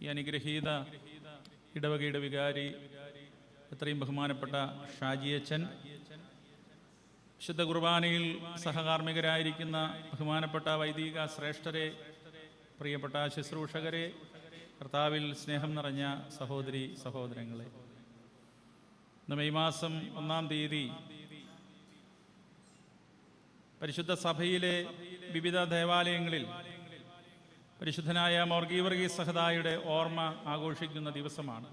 ഈ അനുഗ്രഹീത ഇടവകയുടെ വികാരി എത്രയും ബഹുമാനപ്പെട്ട ഷാജിയച്ചൻ വിശുദ്ധ കുർബാനയിൽ സഹകാർമ്മികരായിരിക്കുന്ന ബഹുമാനപ്പെട്ട വൈദിക ശ്രേഷ്ഠരെ പ്രിയപ്പെട്ട ശുശ്രൂഷകരെ കർത്താവിൽ സ്നേഹം നിറഞ്ഞ സഹോദരി സഹോദരങ്ങളെ. ഇന്ന് മെയ് മാസം ഒന്നാം തീയതി പരിശുദ്ധ സഭയിലെ വിവിധ ദേവാലയങ്ങളിൽ പരിശുദ്ധനായ മോർഗീവർഗീസ് സഹദായുടെ ഓർമ്മ ആഘോഷിക്കുന്ന ദിവസമാണ്.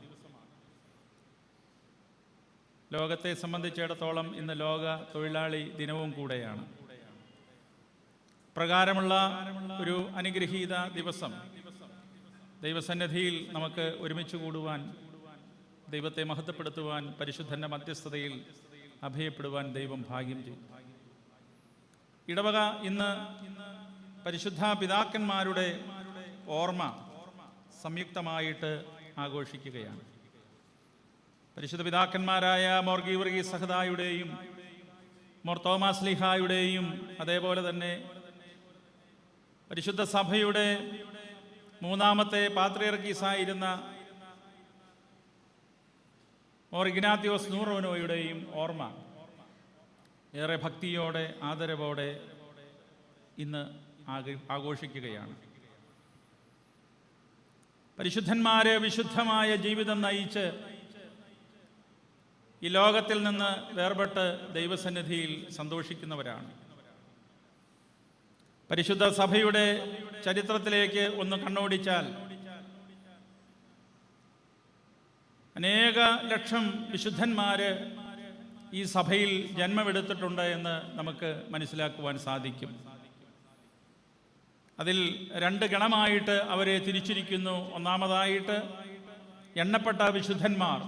ലോകത്തെ സംബന്ധിച്ചിടത്തോളം ഇന്ന് ലോക തൊഴിലാളി ദിനവും കൂടെയാണ്. പ്രകാരമുള്ള ഒരു അനുഗ്രഹീത ദിവസം. ദൈവസന്നിധിയിൽ നമുക്ക് ഒരുമിച്ച് കൂടുവാൻ ദൈവത്തെ മഹത്വപ്പെടുത്തുവാൻ പരിശുദ്ധന്റെ മധ്യസ്ഥതയിൽ അഭയപ്പെടുവാൻ ദൈവം ഭാഗ്യം ചെയ്തു. ഇടവക ഇന്ന് പരിശുദ്ധ പിതാക്കന്മാരുടെ ഓർമ്മ സംയുക്തമായിട്ട് ആഘോഷിക്കുകയാണ്. പരിശുദ്ധ പിതാക്കന്മാരായ മോർഗീവർഗി സഹദായുടെയും മോർ തോമാസ് ലിഹായുടെയും അതേപോലെ തന്നെ പരിശുദ്ധ സഭയുടെ മൂന്നാമത്തെ പാത്രിയർക്കീസായിരുന്ന മോർ ഇഗ്നാത്തിയോസ് നൂറോനോയുടെയും ഓർമ്മ ഏറെ ഭക്തിയോടെ ആദരവോടെ ഇന്ന് ആഘോഷിക്കുകയാണ്. പരിശുദ്ധന്മാരെ വിശുദ്ധമായ ജീവിതം നയിച്ച് ഈ ലോകത്തിൽ നിന്ന് വേർപെട്ട് ദൈവസന്നിധിയിൽ സന്തോഷിക്കുന്നവരാണ്. പരിശുദ്ധ സഭയുടെ ചരിത്രത്തിലേക്ക് ഒന്ന് കണ്ണോടിച്ചാൽ അനേക ലക്ഷം വിശുദ്ധന്മാര് ഈ സഭയിൽ ജന്മമെടുത്തിട്ടുണ്ട് എന്ന് നമുക്ക് മനസ്സിലാക്കുവാൻ സാധിക്കും. അതിൽ രണ്ട് ഗണമായിട്ട് അവരെ തിരിച്ചിരിക്കുന്നു. ഒന്നാമതായിട്ട് എണ്ണപ്പെട്ട വിശുദ്ധന്മാർ.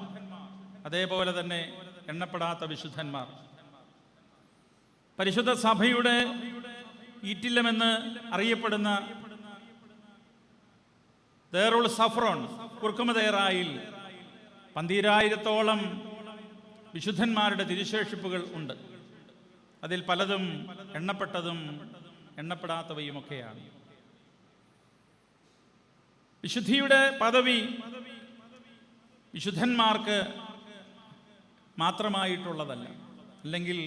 അതേപോലെ തന്നെ എണ്ണപ്പെടാത്ത വിശുദ്ധന്മാർ. പരിശുദ്ധ സഭയുടെ ഈറ്റില്ലമെന്ന് അറിയപ്പെടുന്ന ദേറുൾ സഫ്രോൺ കുർക്കുമതേറായിൽ പന്തിരായിരത്തോളം വിശുദ്ധന്മാരുടെ തിരുശേഷിപ്പുകൾ ഉണ്ട്. അതിൽ പലതും എണ്ണപ്പെട്ടതും എണ്ണപ്പെടാത്തവയുമൊക്കെയാണ്. വിശുദ്ധിയുടെ പദവി വിശുദ്ധന്മാർക്ക് മാത്രമായിട്ടുള്ളതല്ല. അല്ലെങ്കിൽ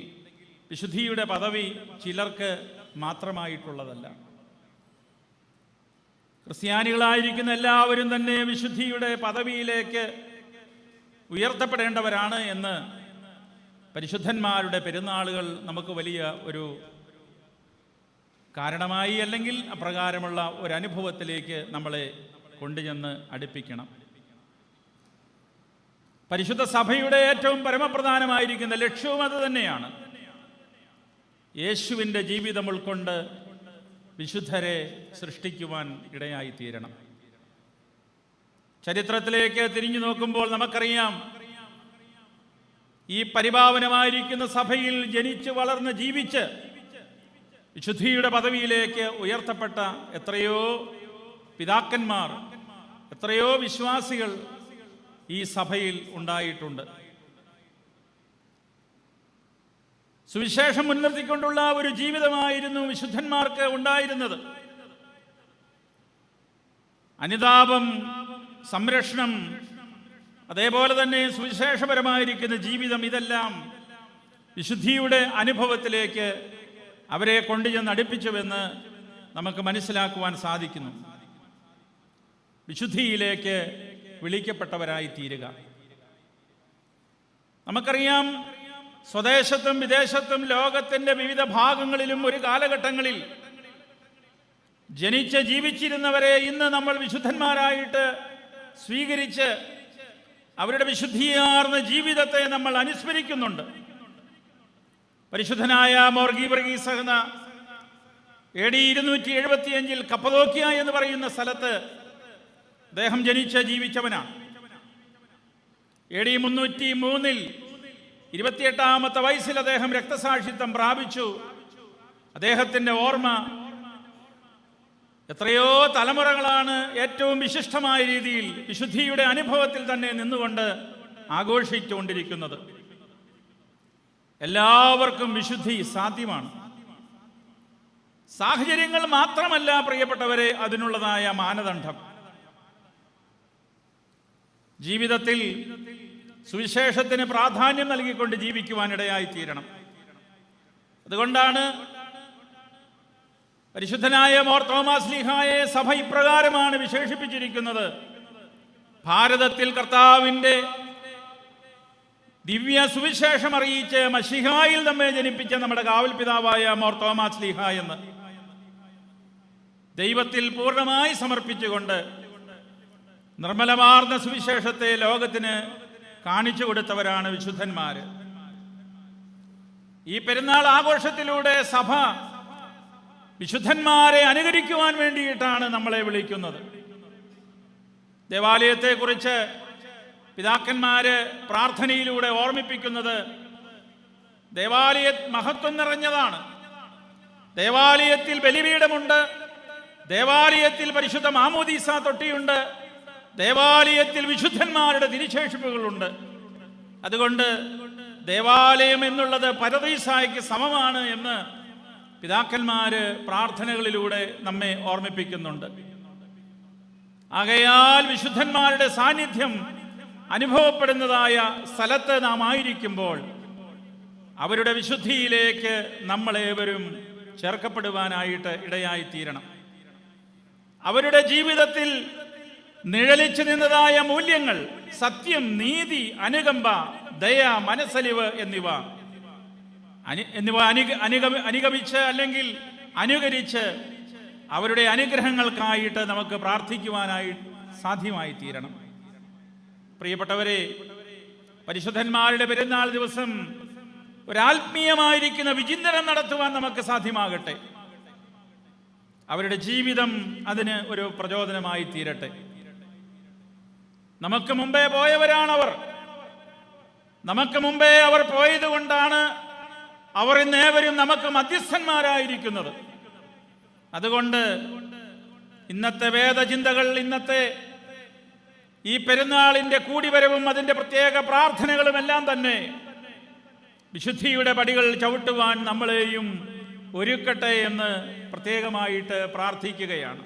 വിശുദ്ധിയുടെ പദവി ചിലർക്ക് മാത്രമായിട്ടുള്ളതല്ല. ക്രിസ്ത്യാനികളായിരിക്കുന്ന എല്ലാവരും തന്നെ വിശുദ്ധിയുടെ പദവിയിലേക്ക് ഉയർത്തപ്പെടേണ്ടവരാണ് എന്ന് പരിശുദ്ധന്മാരുടെ പെരുന്നാളുകൾ നമുക്ക് വലിയ ഒരു കാരണമായി അല്ലെങ്കിൽ അപ്രകാരമുള്ള ഒരു അനുഭവത്തിലേക്ക് നമ്മളെ കൊണ്ടുചെന്ന് അടുപ്പിക്കണം. പരിശുദ്ധ സഭയുടെ ഏറ്റവും പരമപ്രധാനമായിരിക്കുന്ന ലക്ഷ്യവും അത് തന്നെയാണ്. യേശുവിന്റെ ജീവിതം ഉൾക്കൊണ്ട് വിശുദ്ധരെ സൃഷ്ടിക്കുവാൻ ഇടയായി തീരണം ചരിത്രത്തിലേക്ക് തിരിഞ്ഞു നോക്കുമ്പോൾ നമുക്കറിയാം ഈ പരിപാവനമായിരിക്കുന്ന സഭയിൽ ജനിച്ച് വളർന്ന് ജീവിച്ച് വിശുദ്ധിയുടെ പദവിയിലേക്ക് ഉയർത്തപ്പെട്ട എത്രയോ പിതാക്കന്മാർ എത്രയോ വിശ്വാസികൾ ഈ സഭയിൽ ഉണ്ടായിട്ടുണ്ട്. സുവിശേഷം മുൻനിർത്തിക്കൊണ്ടുള്ള ഒരു ജീവിതമായിരുന്നു വിശുദ്ധന്മാർക്ക് ഉണ്ടായിരുന്നത്. അനുതാപം സംരക്ഷണം അതേപോലെ തന്നെ സുവിശേഷപരമായിരിക്കുന്ന ജീവിതം ഇതെല്ലാം വിശുദ്ധിയുടെ അനുഭവത്തിലേക്ക് അവരെ കൊണ്ടുചെന്ന് അടുപ്പിച്ചുവെന്ന് നമുക്ക് മനസ്സിലാക്കുവാൻ സാധിക്കുന്നു. വിശുദ്ധിയിലേക്ക് വിളിക്കപ്പെട്ടവരായി തീരുക നമുക്കറിയാം സ്വദേശത്തും വിദേശത്തും ലോകത്തിന്റെ വിവിധ ഭാഗങ്ങളിലും ഒരു കാലഘട്ടങ്ങളിൽ ജനിച്ച് ജീവിച്ചിരുന്നവരെ ഇന്ന് നമ്മൾ വിശുദ്ധന്മാരായിട്ട് സ്വീകരിച്ച് അവരുടെ വിശുദ്ധിയാർന്ന ജീവിതത്തെ നമ്മൾ അനുസ്മരിക്കുന്നുണ്ട്. പരിശുദ്ധനായ മോർഗി വർഗീ സഹന എ ഡി ഇരുന്നൂറ്റി എഴുപത്തിയഞ്ചിൽ കപ്പതോക്കിയ എന്ന് പറയുന്ന സ്ഥലത്ത് അദ്ദേഹം ജനിച്ച ജീവിച്ചവനാണ്. എ ഡി മുന്നൂറ്റി മൂന്നിൽ ഇരുപത്തിയെട്ടാമത്തെ വയസ്സിൽ അദ്ദേഹം രക്തസാക്ഷിത്വം പ്രാപിച്ചു. അദ്ദേഹത്തിന്റെ ഓർമ്മ എത്രയോ തലമുറകളാണ് ഏറ്റവും വിശിഷ്ടമായ രീതിയിൽ വിശുദ്ധിയുടെ അനുഭവത്തിൽ തന്നെ നിന്നുകൊണ്ട് ആഘോഷിച്ചുകൊണ്ടിരിക്കുന്നത്. എല്ലാവർക്കും വിശുദ്ധി സാധ്യമാണ്. സാഹചര്യങ്ങൾ മാത്രമല്ല പ്രിയപ്പെട്ടവരെ അതിനുള്ളതായ മാനദണ്ഡം. ജീവിതത്തിൽ സുവിശേഷത്തിന് പ്രാധാന്യം നൽകിക്കൊണ്ട് ജീവിക്കുവാനിടയായി തീരണം അതുകൊണ്ടാണ് പരിശുദ്ധനായ മോർ തോമാസ് ലീഹായെ സഭ ഇപ്രകാരമാണ് വിശേഷിപ്പിച്ചിരിക്കുന്നത്. ഭാരതത്തിൽ കർത്താവിന്റെ ദിവ്യ സുവിശേഷം അറിയിച്ച് മഷിഹായിൽ നമ്മെ ജനിപ്പിച്ച നമ്മുടെ കാവൽ പിതാവായ മോർ തോമാസ് ലീഹ എന്ന് ദൈവത്തിൽ പൂർണമായി സമർപ്പിച്ചുകൊണ്ട് നിർമ്മലമാർന്ന സുവിശേഷത്തെ ലോകത്തിന് കാണിച്ചു കൊടുത്തവരാണ് വിശുദ്ധന്മാര്. ഈ പെരുന്നാൾ ആഘോഷത്തിലൂടെ സഭ വിശുദ്ധന്മാരെ അനുകരിക്കുവാൻ വേണ്ടിയിട്ടാണ് നമ്മളെ വിളിക്കുന്നത്. ദേവാലയത്തെക്കുറിച്ച് പിതാക്കന്മാര് പ്രാർത്ഥനയിലൂടെ ഓർമ്മിപ്പിക്കുന്നത് ദേവാലയ മഹത്വം നിറഞ്ഞതാണ്. ദേവാലയത്തിൽ ബലിപീഠമുണ്ട്. ദേവാലയത്തിൽ പരിശുദ്ധ മാമോദീസ തൊട്ടിയുണ്ട്. ദേവാലയത്തിൽ വിശുദ്ധന്മാരുടെ തിരിശേഷിപ്പുകളുണ്ട് അതുകൊണ്ട് ദേവാലയം എന്നുള്ളത് പരദീസായ്ക്ക് സമമാണ് എന്ന് പിതാക്കന്മാര് പ്രാർത്ഥനകളിലൂടെ നമ്മെ ഓർമ്മിപ്പിക്കുന്നുണ്ട്. ആകയാൽ വിശുദ്ധന്മാരുടെ സാന്നിധ്യം അനുഭവപ്പെടുന്നതായ സ്ഥലത്ത് നാം ആയിരിക്കുമ്പോൾ അവരുടെ വിശുദ്ധിയിലേക്ക് നമ്മളേവരും ചേർക്കപ്പെടുവാനായിട്ട് ഇടയായിത്തീരണം. അവരുടെ ജീവിതത്തിൽ നിഴലിച്ചു നിന്നതായ മൂല്യങ്ങൾ സത്യം നീതി അനുകമ്പ ദയ മനസ്സലിവ് എന്നിവ. എന്നിവ അനുഗ അനുഗമ അനുഗമിച്ച് അല്ലെങ്കിൽ അനുകരിച്ച് അവരുടെ അനുഗ്രഹങ്ങൾക്കായിട്ട് നമുക്ക് പ്രാർത്ഥിക്കുവാനായി സാധ്യമായി തീരണം പ്രിയപ്പെട്ടവരെ പരിശുദ്ധന്മാരുടെ പെരുന്നാൾ ദിവസം ഒരാത്മീയമായിരിക്കുന്ന വിചിന്തനം നടത്തുവാൻ നമുക്ക് സാധ്യമാകട്ടെ. അവരുടെ ജീവിതം അതിന് ഒരു പ്രചോദനമായി തീരട്ടെ നമുക്ക് മുമ്പേ പോയവരാണവർ. നമുക്ക് മുമ്പേ അവർ പോയത് കൊണ്ടാണ് അവർ ഇന്നേവരും നമുക്ക് മധ്യസ്ഥന്മാരായിരിക്കുന്നത്. അതുകൊണ്ട് ഇന്നത്തെ വേദചിന്തകൾ ഇന്നത്തെ ഈ പെരുന്നാളിന്റെ കൂടിവരവും അതിന്റെ പ്രത്യേക പ്രാർത്ഥനകളും എല്ലാം തന്നെ വിശുദ്ധിയുടെ പടികൾ ചവിട്ടുവാൻ നമ്മളെയും ഒരുക്കട്ടെ എന്ന് പ്രത്യേകമായിട്ട് പ്രാർത്ഥിക്കുകയാണ്.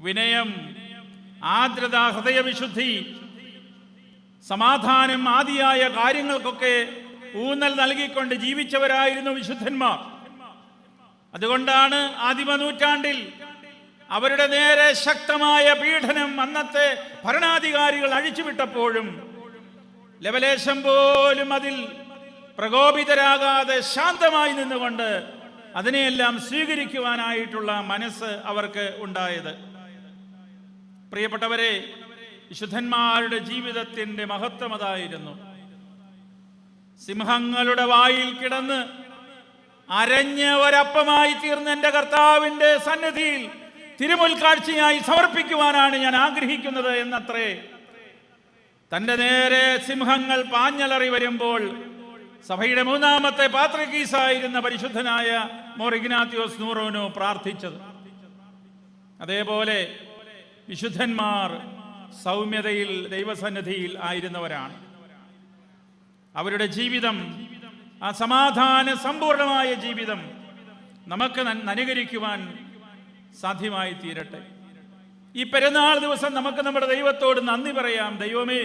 വിനയം ആർദ്രത ഹൃദയവിശുദ്ധി സമാധാനം ആദിയായ കാര്യങ്ങൾക്കൊക്കെ ഊന്നൽ നൽകിക്കൊണ്ട് ജീവിച്ചവരായിരുന്നു വിശുദ്ധന്മാർ. അതുകൊണ്ടാണ് ആദിമ നൂറ്റാണ്ടിൽ അവരുടെ നേരെ ശക്തമായ പീഡനം അന്നത്തെ ഭരണാധികാരികൾ അഴിച്ചുവിട്ടപ്പോഴും ലവലേശം പോലും അതിൽ പ്രകോപിതരാകാതെ ശാന്തമായി നിന്നുകൊണ്ട് അതിനെയെല്ലാം സ്വീകരിക്കുവാനായിട്ടുള്ള മനസ്സ് അവർക്ക് ഉണ്ടായത്. പ്രിയപ്പെട്ടവരെ വിശുദ്ധന്മാരുടെ ജീവിതത്തിന്റെ മഹത്വം അതായിരുന്നു. സിംഹങ്ങളുടെ വായിൽ കിടന്ന് അരഞ്ഞ ഒരപ്പമായി തീർന്ന എന്റെ കർത്താവിന്റെ സന്നിധിയിൽ തിരുമുൽക്കാഴ്ചയായി സമർപ്പിക്കുവാനാണ് ഞാൻ ആഗ്രഹിക്കുന്നത് എന്നത്രേ. തന്റെ നേരെ സിംഹങ്ങൾ പാഞ്ഞലറി വരുമ്പോൾ സഭയുടെ മൂന്നാമത്തെ പാത്രകീസായിരുന്ന പരിശുദ്ധനായ മോർ ഇഗ്നാത്തിയോസ് നൂറോനോ പ്രാർത്ഥിച്ചത്. അതേപോലെ വിശുദ്ധന്മാർ സൗമ്യതയിൽ ദൈവസന്നിധിയിൽ ആയിരുന്നവരാണ്. അവരുടെ ജീവിതം ആ സമാധാന സമ്പൂർണമായ ജീവിതം നമുക്ക് അനുകരിക്കുവാൻ സാധ്യമായി തീരട്ടെ. ഈ പെരുന്നാൾ ദിവസം നമുക്ക് നമ്മുടെ ദൈവത്തോട് നന്ദി പറയാം. ദൈവമേ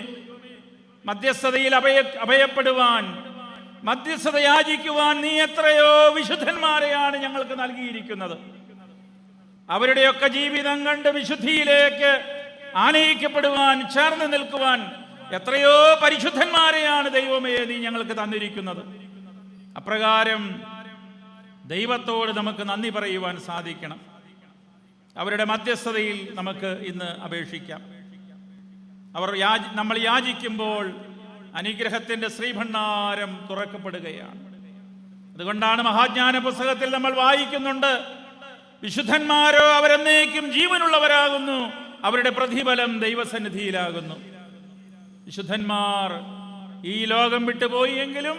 മധ്യസ്ഥതയിൽ അഭയ അഭയപ്പെടുവാൻ മധ്യസ്ഥത യാചിക്കുവാൻ നീ എത്രയോ വിശുദ്ധന്മാരെയാണ് ഞങ്ങൾക്ക് നൽകിയിരിക്കുന്നത്. അവരുടെയൊക്കെ ജീവിതം കണ്ട് വിശുദ്ധിയിലേക്ക് ആനയിക്കപ്പെടുവാൻ ചേർന്ന് നിൽക്കുവാൻ എത്രയോ പരിശുദ്ധന്മാരെയാണ് ദൈവമേ നീ ഞങ്ങൾക്ക് തന്നിരിക്കുന്നത്. അപ്രകാരം ദൈവത്തോട് നമുക്ക് നന്ദി പറയുവാൻ സാധിക്കണം. അവരുടെ മധ്യസ്ഥതയിൽ നമുക്ക് ഇന്ന് അപേക്ഷിക്കാം. അവർ യാചി നമ്മൾ യാചിക്കുമ്പോൾ അനുഗ്രഹത്തിന്റെ ശ്രീഭണ്ഡാരം തുറക്കപ്പെടുകയാണ്. അതുകൊണ്ടാണ് മഹാജ്ഞാന പുസ്തകത്തിൽ നമ്മൾ വായിക്കുന്നുണ്ട് വിശുദ്ധന്മാരോ അവരെന്നേക്കും ജീവനുള്ളവരാകുന്നു. അവരുടെ പ്രതിഫലം ദൈവസന്നിധിയിലാകുന്നു. വിശുദ്ധന്മാർ ഈ ലോകം വിട്ടുപോയി എങ്കിലും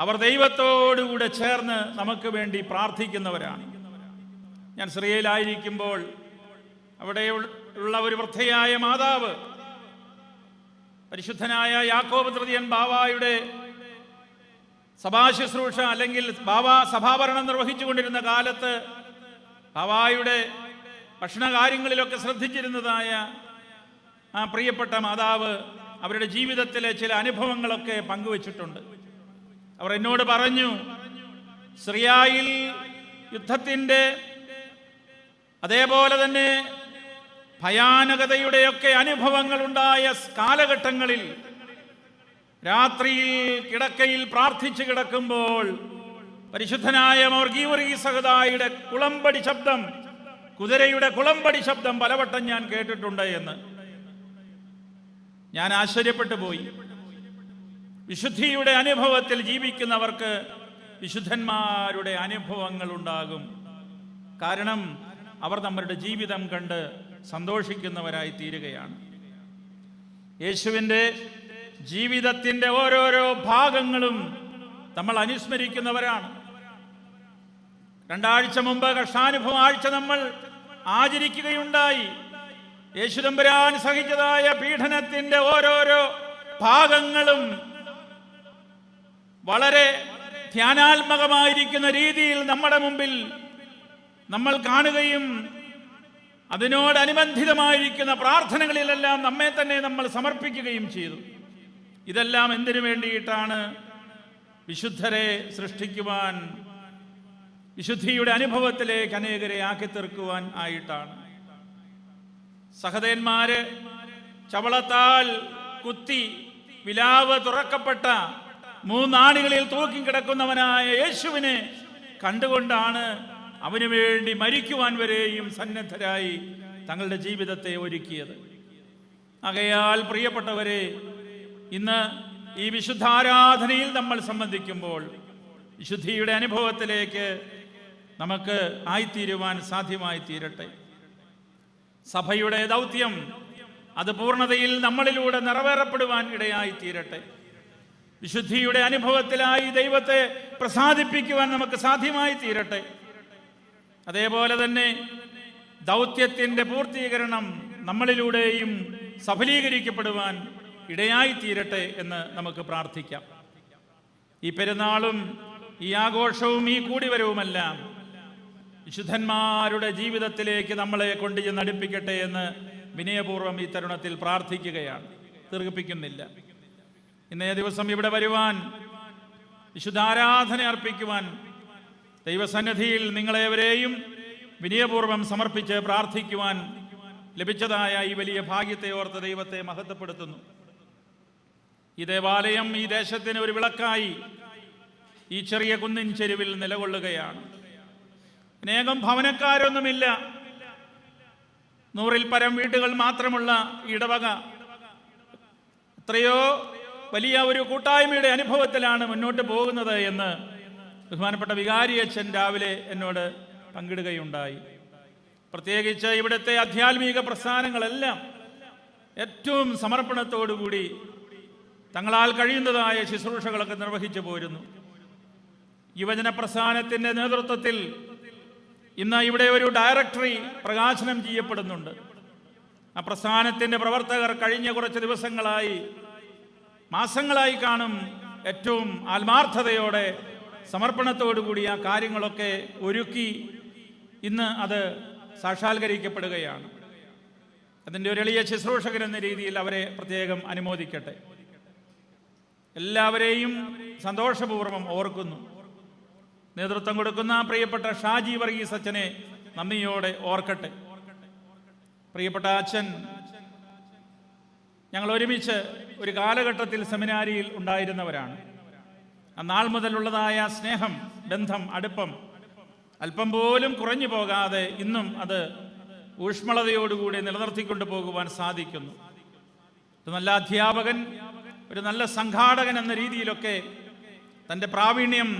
അവർ ദൈവത്തോടുകൂടെ ചേർന്ന് നമുക്ക് വേണ്ടി പ്രാർത്ഥിക്കുന്നവരാണ്. ഞാൻ ശ്രീയിലായിരിക്കുമ്പോൾ അവിടെ ഉള്ള ഒരു വൃദ്ധയായ മാതാവ് പരിശുദ്ധനായ യാക്കോബ് തൃതീയൻ ബാവായുടെ സഭാശുശ്രൂഷ അല്ലെങ്കിൽ ബാബ സഭാഭരണം നിർവഹിച്ചുകൊണ്ടിരുന്ന കാലത്ത് ബാവായുടെ ഭക്ഷണകാര്യങ്ങളിലൊക്കെ ശ്രദ്ധിച്ചിരുന്നതായ ആ പ്രിയപ്പെട്ട മാതാവ് അവരുടെ ജീവിതത്തിലെ ചില അനുഭവങ്ങളൊക്കെ പങ്കുവച്ചിട്ടുണ്ട്. അവർ എന്നോട് പറഞ്ഞു സിറിയായിൽ യുദ്ധത്തിന്റെ അതേപോലെ തന്നെ ഭയാനകതയുടെയൊക്കെ അനുഭവങ്ങൾ ഉണ്ടായ കാലഘട്ടങ്ങളിൽ രാത്രിയിൽ കിടക്കയിൽ പ്രാർത്ഥിച്ചു കിടക്കുമ്പോൾ പരിശുദ്ധനായ മോർഗീവറി സഹതായുടെ കുളമ്പടി ശബ്ദം കുതിരയുടെ കുളമ്പടി ശബ്ദം പലവട്ടം ഞാൻ കേട്ടിട്ടുണ്ട് എന്ന്. ഞാൻ ആശ്ചര്യപ്പെട്ടു പോയി. വിശുദ്ധിയുടെ അനുഭവത്തിൽ ജീവിക്കുന്നവർക്ക് വിശുദ്ധന്മാരുടെ അനുഭവങ്ങൾ ഉണ്ടാകും. കാരണം അവർ നമ്മളുടെ ജീവിതം കണ്ട് സന്തോഷിക്കുന്നവരായി തീരുകയാണ്. യേശുവിന്റെ ജീവിതത്തിന്റെ ഓരോരോ ഭാഗങ്ങളും നമ്മൾ അനുസ്മരിക്കുന്നവരാണ്. രണ്ടാഴ്ച മുമ്പ് കഷ്ടാനുഭവ ആഴ്ച നമ്മൾ ആചരിക്കുകയുണ്ടായി. യേശുദമ്പരാൻ സഹിച്ചതായ പീഡനത്തിന്റെ ഓരോരോ ഭാഗങ്ങളും വളരെ ധ്യാനാത്മകമായിരിക്കുന്ന രീതിയിൽ നമ്മുടെ മുമ്പിൽ നമ്മൾ കാണുകയും അതിനോടനുബന്ധിതമായിരിക്കുന്ന പ്രാർത്ഥനകളിലെല്ലാം നമ്മെ തന്നെ നമ്മൾ സമർപ്പിക്കുകയും ചെയ്തു. ഇതെല്ലാം എന്തിനു വേണ്ടിയിട്ടാണ് വിശുദ്ധരെ സൃഷ്ടിക്കുവാൻ വിശുദ്ധിയുടെ അനുഭവത്തിലേക്ക് അനേകരെ ആക്കി തീർക്കുവാൻ ആയിട്ടാണ്. സഹതന്മാര് ചവളത്താൽ കുത്തി വിലാവ് തുറക്കപ്പെട്ട മൂന്നാണികളിൽ തൂക്കിക്കിടക്കുന്നവനായ യേശുവിനെ കണ്ടുകൊണ്ടാണ് അവനു വേണ്ടി മരിക്കുവാൻ വരെയും സന്നദ്ധരായി തങ്ങളുടെ ജീവിതത്തെ ഒരുക്കിയത്. ആകയാൽ പ്രിയപ്പെട്ടവരെ ഇന്ന് ഈ വിശുദ്ധാരാധനയിൽ നമ്മൾ സംബന്ധിക്കുമ്പോൾ വിശുദ്ധിയുടെ അനുഭവത്തിലേക്ക് നമുക്ക് ആയിത്തീരുവാൻ സാധ്യമായി തീരട്ടെ സഭയുടെ ദൗത്യം അത് പൂർണതയിൽ നമ്മളിലൂടെ നിറവേറപ്പെടുവാൻ ഇടയായി തീരട്ടെ വിശുദ്ധിയുടെ അനുഭവത്തിലായി ദൈവത്തെ പ്രസാദിപ്പിക്കുവാൻ നമുക്ക് സാധ്യമായി തീരട്ടെ അതേപോലെ തന്നെ ദൗത്യത്തിന്റെ പൂർത്തീകരണം നമ്മളിലൂടെയും സഫലീകരിക്കപ്പെടുവാൻ ഇടയായി തീരട്ടെ എന്ന് നമുക്ക് പ്രാർത്ഥിക്കാം. ഈ പെരുന്നാളും ഈ ആഘോഷവും ഈ കൂടിവരവുമെല്ലാം വിശുദ്ധന്മാരുടെ ജീവിതത്തിലേക്ക് നമ്മളെ കൊണ്ട് ചെന്ന് അടുപ്പിക്കട്ടെ എന്ന് വിനയപൂർവം ഈ തരുണത്തിൽ പ്രാർത്ഥിക്കുകയാണ്. ദീർഘിപ്പിക്കുന്നില്ല. ഇന്നേ ദിവസം ഇവിടെ വരുവാൻ വിശുദ്ധാരാധന അർപ്പിക്കുവാൻ ദൈവസന്നിധിയിൽ നിങ്ങളേവരെയും വിനയപൂർവം സമർപ്പിച്ച് പ്രാർത്ഥിക്കുവാൻ ലഭിച്ചതായ ഈ വലിയ ഭാഗ്യത്തെ ഓർത്ത് ദൈവത്തെ മഹത്വപ്പെടുത്തുന്നു. ഈ ദേവാലയം ഈ ദേശത്തിന് ഒരു വിളക്കായി ഈ ചെറിയ കുന്നിൻ ചെരുവിൽ നിലകൊള്ളുകയാണ്. അനേകം ഭവനക്കാരൊന്നുമില്ല. നൂറിൽ പരം വീടുകൾ മാത്രമുള്ള ഇടവക. എത്രയോ വലിയ ഒരു കൂട്ടായ്മയുടെ അനുഭവത്തിലാണ് മുന്നോട്ട് പോകുന്നത് എന്ന് ബഹുമാനപ്പെട്ട വികാരി അച്ഛൻ രാവിലെ എന്നോട് പങ്കിടുകയുണ്ടായി. പ്രത്യേകിച്ച് ഇവിടുത്തെ ആധ്യാത്മിക പ്രസ്ഥാനങ്ങളെല്ലാം ഏറ്റവും സമർപ്പണത്തോടുകൂടി തങ്ങളാൽ കഴിയുന്നതായ ശുശ്രൂഷകളൊക്കെ നിർവഹിച്ചു പോരുന്നു. യുവജന പ്രസ്ഥാനത്തിന്റെ നേതൃത്വത്തിൽ ഇന്ന് ഇവിടെ ഒരു ഡയറക്ടറി പ്രകാശനം ചെയ്യപ്പെടുന്നുണ്ട്. ആ പ്രസ്ഥാനത്തിന്റെ പ്രവർത്തകർ കഴിഞ്ഞ കുറച്ച് ദിവസങ്ങളായി മാസങ്ങളായി കാണും ഏറ്റവും ആത്മാർത്ഥതയോടെ സമർപ്പണത്തോടുകൂടി ആ കാര്യങ്ങളൊക്കെ ഒരുക്കി ഇന്ന് അത് സാക്ഷാത്കരിക്കപ്പെടുകയാണ്. അതിന്റെ ഒരു എളിയ ശുശ്രൂഷകൻ എന്ന രീതിയിൽ അവരെ പ്രത്യേകം അനുമോദിക്കട്ടെ. എല്ലാവരെയും സന്തോഷപൂർവം ഓർക്കുന്നു. നേതൃത്വം കൊടുക്കുന്ന പ്രിയപ്പെട്ട ഷാജി വർഗീസ് അച്ഛനെ നന്ദിയോടെ ഓർക്കട്ടെ. പ്രിയപ്പെട്ട അച്ഛൻ ഞങ്ങൾ ഒരുമിച്ച് ഒരു കാലഘട്ടത്തിൽ സെമിനാരിയിൽ ഉണ്ടായിരുന്നവരാണ്. അന്നാൾ മുതലുള്ളതായ സ്നേഹം ബന്ധം അടുപ്പം അല്പം പോലും കുറഞ്ഞു പോകാതെ ഇന്നും അത് ഊഷ്മളതയോടുകൂടി നിലനിർത്തിക്കൊണ്ടു പോകുവാൻ സാധിക്കുന്നു. ഒരു നല്ല അധ്യാപകൻ ഒരു നല്ല സംഘാടകൻ എന്ന രീതിയിലൊക്കെ തന്റെ പ്രാവീണ്യം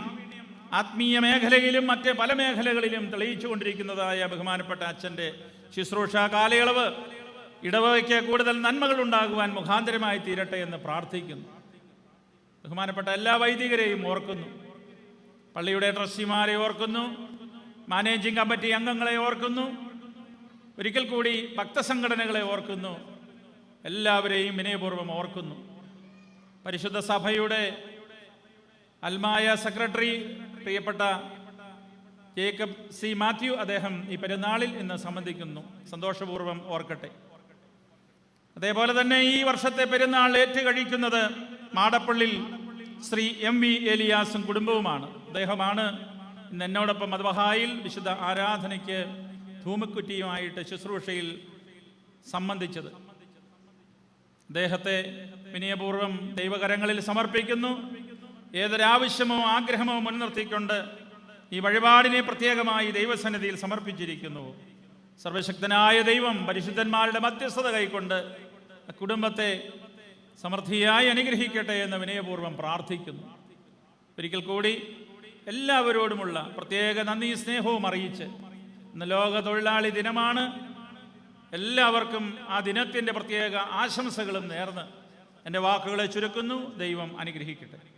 ആത്മീയ മേഖലയിലും മറ്റ് പല മേഖലകളിലും തെളിയിച്ചു കൊണ്ടിരിക്കുന്നതായ ബഹുമാനപ്പെട്ട അച്ഛന്റെ ശുശ്രൂഷ കാലയളവ് ഇടവകയ്ക്ക് കൂടുതൽ നന്മകൾ ഉണ്ടാകുവാൻ മുഖാന്തരമായി തീരട്ടെ എന്ന് പ്രാർത്ഥിക്കുന്നു. ബഹുമാനപ്പെട്ട എല്ലാ വൈദികരെയും ഓർക്കുന്നു. പള്ളിയുടെ ട്രസ്റ്റിമാരെ ഓർക്കുന്നു. മാനേജിംഗ് കമ്മിറ്റി അംഗങ്ങളെ ഓർക്കുന്നു. ഒരിക്കൽ കൂടി ഭക്തസംഘടനകളെ ഓർക്കുന്നു. എല്ലാവരെയും വിനയപൂർവം ഓർക്കുന്നു. പരിശുദ്ധ സഭയുടെ അൽമായ സെക്രട്ടറി പ്രിയപ്പെട്ട ജേക്കബ് സി മാത്യു അദ്ദേഹം ഈ പെരുന്നാളിൽ ഇന്ന് സംബന്ധിക്കുന്നു. സന്തോഷപൂർവം ഓർക്കട്ടെ. അതേപോലെ തന്നെ ഈ വർഷത്തെ പെരുന്നാൾ ഏറ്റുകഴിക്കുന്നത് മാടപ്പള്ളിൽ ശ്രീ എം വി ഏലിയാസും കുടുംബവുമാണ്. അദ്ദേഹമാണ് ഇന്ന് എന്നോടൊപ്പം മതബഹായിൽ വിശുദ്ധ ആരാധനയ്ക്ക് ധൂമക്കുറ്റിയുമായിട്ട് ശുശ്രൂഷയിൽ സംബന്ധിച്ചത്. അദ്ദേഹത്തെ വിനയപൂർവം ദൈവകരങ്ങളിൽ സമർപ്പിക്കുന്നു. ഏതൊരാവശ്യമോ ആഗ്രഹമോ മുൻനിർത്തിക്കൊണ്ട് ഈ വഴിപാടിനെ പ്രത്യേകമായി ദൈവസന്നിധിയിൽ സമർപ്പിച്ചിരിക്കുന്നു. സർവശക്തനായ ദൈവം പരിശുദ്ധന്മാരുടെ മധ്യസ്ഥത കൈക്കൊണ്ട് കുടുംബത്തെ സമൃദ്ധിയായി അനുഗ്രഹിക്കട്ടെ എന്ന് വിനയപൂർവം പ്രാർത്ഥിക്കുന്നു. ഒരിക്കൽ കൂടി എല്ലാവരോടുമുള്ള പ്രത്യേക നന്ദി സ്നേഹവും അറിയിച്ച് ഇന്ന് ലോക തൊഴിലാളി ദിനമാണ്. എല്ലാവർക്കും ആ ദിനത്തിന്റെ പ്രത്യേക ആശംസകളും നേർന്ന് എന്റെ വാക്കുകളെ ചുരുക്കുന്നു. ദൈവം അനുഗ്രഹിക്കട്ടെ.